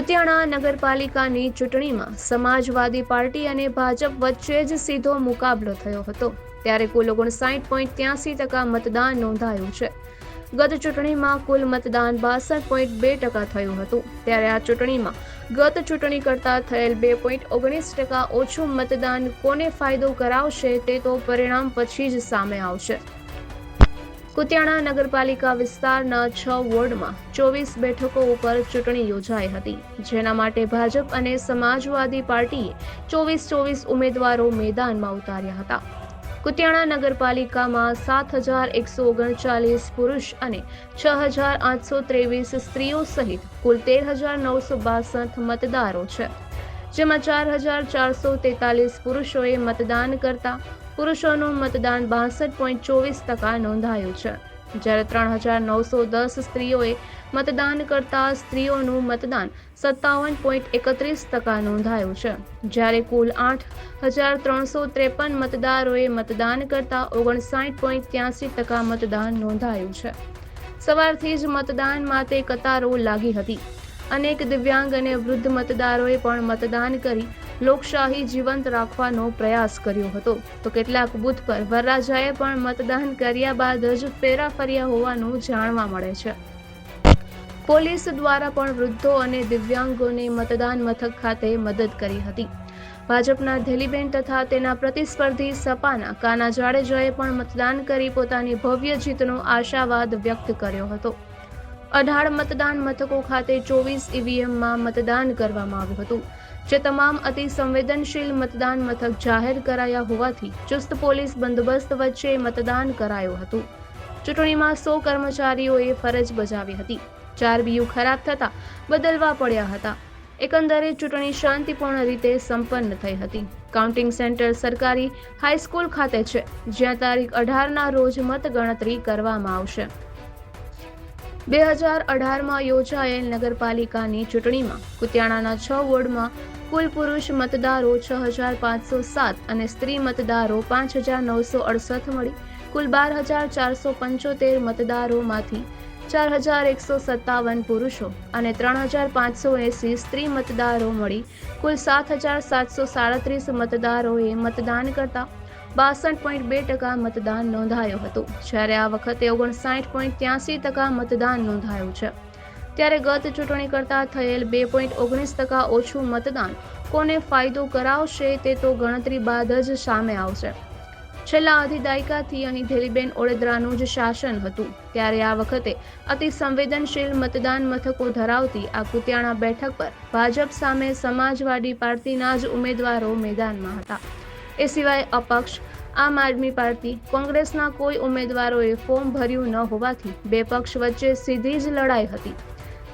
કુતિયાણા નગરપાલિકાની ચૂંટણીમાં સમાજવાદી પાર્ટી અને ભાજપ વચ્ચે જ સીધો મુકાબલો થયો હતો. ત્યારે કુલ ઓગણસાઠ પોઈન્ટ ત્યાસી ટકા મતદાન નોંધાયું છે. ગત ચૂંટણીમાં કુલ મતદાન બાસઠ પોઈન્ટ બે ટકા થયું હતું. ત્યારે આ ચૂંટણીમાં ગત ચૂંટણી કરતાં થયેલ બે પોઈન્ટ ઓગણીસ ટકા ઓછું મતદાન કોને ફાયદો કરાવશે તે તો પરિણામ પછી જ સામે આવશે. કુતિયાણા નગરપાલિકા વિસ્તારના છ વોર્ડમાં ચોવીસ બેઠકો ઉપર ચૂંટણી યોજાઈ હતી. જેના માટે ભાજપ અને સમાજવાદી પાર્ટીએ ચોવીસ ચોવીસ ઉમેદવારો મેદાનમાં ઉતાર્યા હતા. કુતિયાણા નગરપાલિકામાં સાત હજાર એકસો ઓગણચાલીસ પુરુષ અને છ હજાર આઠસો ત્રેવીસ સ્ત્રીઓ સહિત કુલ તેર હજાર નવસો બાસઠ મતદારો છે. જેમાં ચાર હજાર ચારસો તેતાલીસ પુરુષોએ મતદાન કરતા પુરુષોનું મતદાન બાસઠ પોઈન્ટ ચોવીસ ટકા નોંધાયું છે. જ્યારે ત્રણ હજાર નવસો દસ સ્ત્રીઓએ મતદાન કરતા સ્ત્રીઓનું મતદાન સત્તાવન પોઈન્ટ એકત્રીસ ટકા નોંધાયું છે. જ્યારે કુલ આઠ હજાર ત્રણસો ત્રેપન મતદારોએ મતદાન કરતા ઓગણસાઠ પોઈન્ટ ત્યાસી ટકા મતદાન નોંધાયું છે. સવારથી જ મતદાન માટે કતારો લાગી હતી. અનેક દિવ્યાંગ અને વૃદ્ધ મતદારોએ પણ મતદાન કરી લોકશાહી જીવંત રાખવાનો પ્રયાસ કર્યો હતો. તો કેટલાક બૂથ પર વરરાજાએ પણ મતદાન કર્યા બાદ જ ફેરા ફર્યા હોવાનું જાણવા મળે છે. પોલીસ દ્વારા પણ વૃદ્ધો અને દિવ્યાંગોને મતદાન મથક ખાતે મદદ કરી હતી. ભાજપના ધેલીબેન તથા તેના પ્રતિસ્પર્ધી સપાના કાના જાડેજાએ પણ મતદાન કરી પોતાની ભવ્ય જીતનો આશાવાદ વ્યક્ત કર્યો હતો. અઢાર મતદાન મથકો ખાતે ચોવીસ ઈવીએમમાં મતદાન કરવામાં આવ્યું હતું. જે તમામ અતિ સંવેદનશીલ મતદાન મથક જાહેર કરાયા હોવાથી ચુસ્ત પોલીસ બંદોબસ્ત વચ્ચે મતદાન કરાયું હતું. ચૂંટણીમાં સો કર્મચારીઓએ ફરજ બજાવી હતી. ચાર બીયુ ખરાબ થતા બદલવા પડ્યા હતા. એકંદરે ચૂંટણી શાંતિપૂર્ણ રીતે સંપન્ન થઈ હતી. કાઉન્ટિંગ સેન્ટર સરકારી હાઈસ્કૂલ ખાતે છે, જ્યાં તારીખ અઢારના રોજ મતગણતરી કરવામાં આવશે. બે હજાર અઢારમાં યોજાયેલ નગરપાલિકાની ચૂંટણીમાં કુતિયાણાના છ વોર્ડમાં કુલ પુરુષ મતદારો છ હજાર પાંચસો સાત અને સ્ત્રી મતદારો પાંચ હજાર નવસો અડસઠ મળી. કુલ બાર હજાર ચારસો પંચોતેર મતદારોમાંથી ચાર હજાર એકસો સત્તાવન પુરુષો અને ત્રણ હજાર પાંચસો એંસી સ્ત્રી મતદારો મળી. કુલ સાત હજાર સાતસો સાડત્રીસ મતદારોએ મતદાન કરતા બાસઠ પોઈન્ટ બે ટકા મતદાન નોંધાયું હતું. જ્યારે આ વખતે ઓગણસાઠ પોઈન્ટ ત્યાસી ટકા મતદાન નોંધાયું છે. ત્યારે ગત ચૂંટણી કરતાં થયેલ બે પોઈન્ટ ઓગણીસ ટકા ઓછું મતદાન કોને ફાયદો કરાવશે તે તો ગણતરી બાદ જ સામે આવશે. છેલ્લા અઢી દાયકાથી અનિધેલીબેન ધેલીબેન ઓળેદરાનું જ શાસન હતું. ત્યારે આ વખતે અતિ સંવેદનશીલ મતદાન મથકો ધરાવતી આ કુતિયાણા બેઠક પર ભાજપ સામે સમાજવાદી પાર્ટીના જ ઉમેદવારો મેદાનમાં હતા. એ સિવાય અપક્ષ, આમ આદમી પાર્ટી, કોંગ્રેસના કોઈ ઉમેદવારોએ ફોર્મ ભર્યું ન હોવાથી બે પક્ષ વચ્ચે સીધી જ લડાઈ હતી.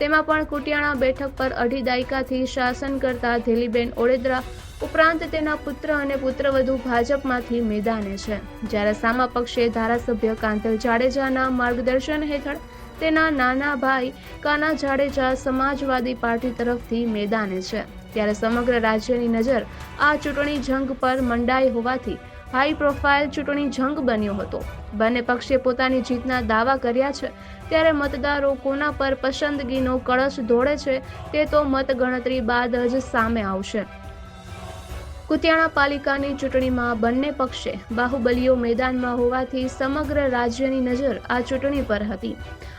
તેમાં પણ કુટિયાણા બેઠક પર અઢી દાયકાથી શાસન કરતા ધેલીબેન ઓળેદરા ઉપરાંત તેના પુત્ર અને પુત્રવધુ ભાજપમાંથી મેદાને છે. જ્યારે સામા પક્ષે ધારાસભ્ય કાંતલ જાડેજાના માર્ગદર્શન હેઠળ તેના નાના ભાઈ કાના જાડેજા સમાજવાદી પાર્ટી તરફથી મેદાને છે. ત્યારે સમગ્ર રાજ્યની નજર આ ચૂંટણી જંગ પર મંડાઈ હોવાથી હાઈ પ્રોફાઇલ ચૂંટણી જંગ બન્યો હતો. બંને પક્ષે પોતાની જીતના દાવા કર્યા છે. ત્યારે મતદારો કોના પર પસંદગીનો કળશ દોડે છે તે તો મતગણતરી બાદ જ સામે આવશે. કુતિયાણા પાલિકાની ચૂંટણીમાં બંને પક્ષે બાહુબલીઓ મેદાનમાં હોવાથી સમગ્ર રાજ્યની નજર આ ચૂંટણી પર હતી.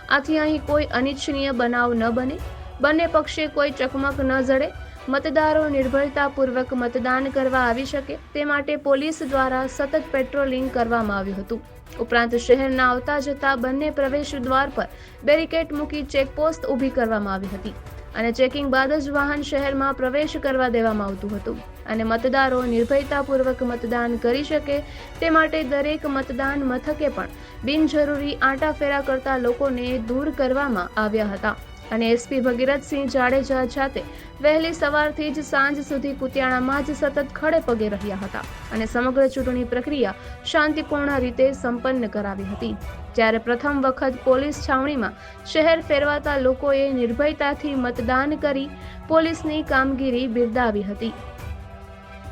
આથી અહીં કોઈ અનિચ્છનીય બનાવ ન બને. બંને પક્ષે કોઈ ચકમક ન જડે. મતદારો નિર્ભરતાપૂર્વક મતદાન કરવા આવી શકે તે માટે પોલીસ દ્વારા સતત પેટ્રોલિંગ કરવામાં આવ્યું હતું. ઉપરાંત શહેરના આવતા જતા બંને પ્રવેશ દ્વાર પર બેરિકેડ મૂકી ચેકપોસ્ટ ઊભી કરવામાં આવી હતી અને ચેકિંગ બાદ જ વાહન શહેરમાં પ્રવેશ કરવા દેવામાં આવતું હતું. અને મતદારો નિર્ભયતાપૂર્વક મતદાન કરી શકે તે માટે દરેક મતદાન મથકે પણ બિનજરૂરી આંટાફેરા કરતા લોકોને દૂર કરવામાં આવ્યા હતા. અને એસપી ભગીરથસિંહ જાડેજા જાતે વહેલી સવારથી જ સાંજ સુધી કુતિયાણામાં જ સતત ખડે પગે રહ્યા હતા અને સમગ્ર ચૂંટણી પ્રક્રિયા શાંતિપૂર્ણ રીતે સંપન્ન કરાવી હતી. જ્યારે પ્રથમ વખત પોલીસ છાવણીમાં શહેર ફેરવાતા લોકોએ નિર્ભયતાથી મતદાન કરી પોલીસની કામગીરી બિરદાવી હતી.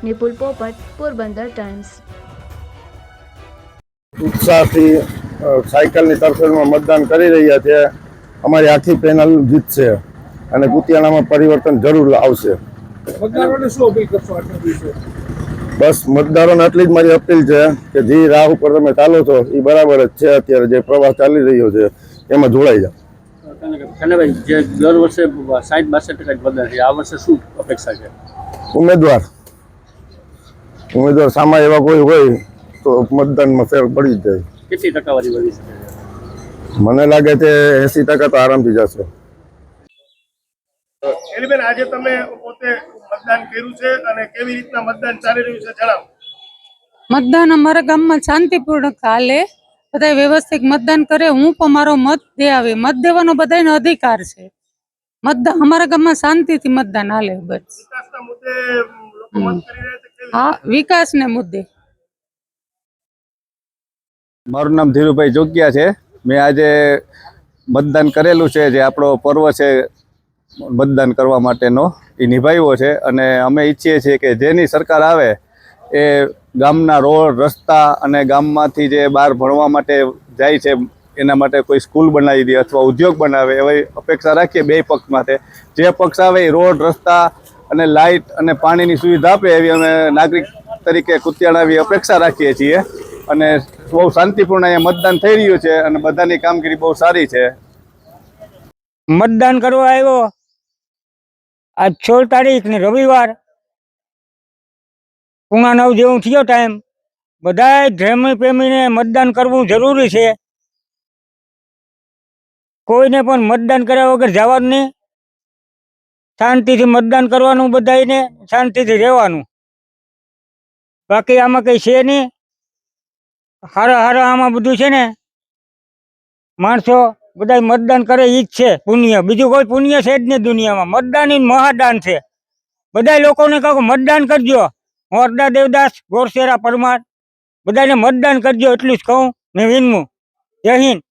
નિપુલ પોપટ, પોરબંદર ટાઈમ્સ. ઉત્સાહથી સાયકલની તરફેણમાં મતદાન કરી રહ્યા છે. અમારી આખી પેનલ જીતશે અને કુતિયાણામાં પરિવર્તન જરૂર આવશે. બસ મતદારોને આટલી જ મારી અપીલ છે કે જે રાહ ઉપર તમે ચાલો છો એ બરાબર જ છે અત્યારે જે પ્રવાસ ચાલી રહ્યો છે એમાં જોડાઈ જાઓ. કનભાઈ જે દર વર્ષે સાઠ બાસઠ ટકા છે આ વર્ષે શું અપેક્ષા છે? ઉમેદવાર. ઉમેદવાર સામા એવા કોઈ હોય તો મતદાનમાં ફેર પડી જાય. કેટલી ટકાવારી વધી શકે? મને લાગે છે એસી ટકા તો આરામથી જશે. એલીબેન આજે તમે પોતે મતદાન કર્યું છે અને કેવી રીતના મતદાન ચાલી રહ્યું છે જણાવો. મતદાન અમારા ગામમાં શાંતિપૂર્ણ ચાલે બધા વ્યવસ્થિત મતદાન કરે. હું પણ મારો મત દે આવે મત દેવાનો બધાનો અધિકાર છે. મતદાન અમારા ગામમાં શાંતિથી મતદાન હાલે બસ. વિકાસના મુદ્દે લોકો મત કરી રહ્યા છે હા વિકાસને મુદ્દે. મારું નામ ધીરુભાઈ જોગિયા છે. મેં આજે મતદાન કરેલું છે જે આપણો પર્વ છે મતદાન કરવા માટેનો, એ નિભાવ્યો છે અને અમે ઈચ્છીએ છીએ કે જેની સરકાર આવે એ ગામના રોડ, રસ્તા અને ગામમાંથી જે બહાર ભણવા માટે જાય છે, એના માટે કોઈ સ્કૂલ બનાવી દે અથવા ઉદ્યોગ બનાવે, એવી અપેક્ષા રાખીએ બે પક્ષ માટે. જે પક્ષ આવે એ રોડ, રસ્તા અને લાઇટ અને પાણીની સુવિધા આપે એવી અમે નાગરિક તરીકે કુતિયાણાવી અપેક્ષા રાખીએ છીએ. અને બહુ શાંતિપૂર્ણ અહીંયા મતદાન થઈ રહ્યું છે અને બધાની કામગીરી બહુ સારી છે. મતદાન કરવા આવ્યો. આજ સોળ તારીખ ને રવિવાર. પૂણા નવ જેવું થયો ટાઈમ બધા ધ્રેમી પ્રેમીને મતદાન કરવું જરૂરી છે. કોઈને પણ મતદાન કર્યા વગર જવાનું નહીં. શાંતિથી મતદાન કરવાનું બધાને શાંતિથી રહેવાનું. બાકી આમાં કઈ છે નહીં. હારા હારા આમાં બધું છે ને? માણસો બધા મતદાન કરે એ જ છે, પુણ્ય. બીજું કોઈ પુણ્ય છે જ નહીં દુનિયામાં. મતદાન એ મહાદાન છે. બધા લોકોને કહો મતદાન કરજો. મોરદા દેવદાસ, ગોરસેરા પરમાર. બધાને મતદાન કરજો, એટલું જ કહું ને વિનમું. જય હિન્દ.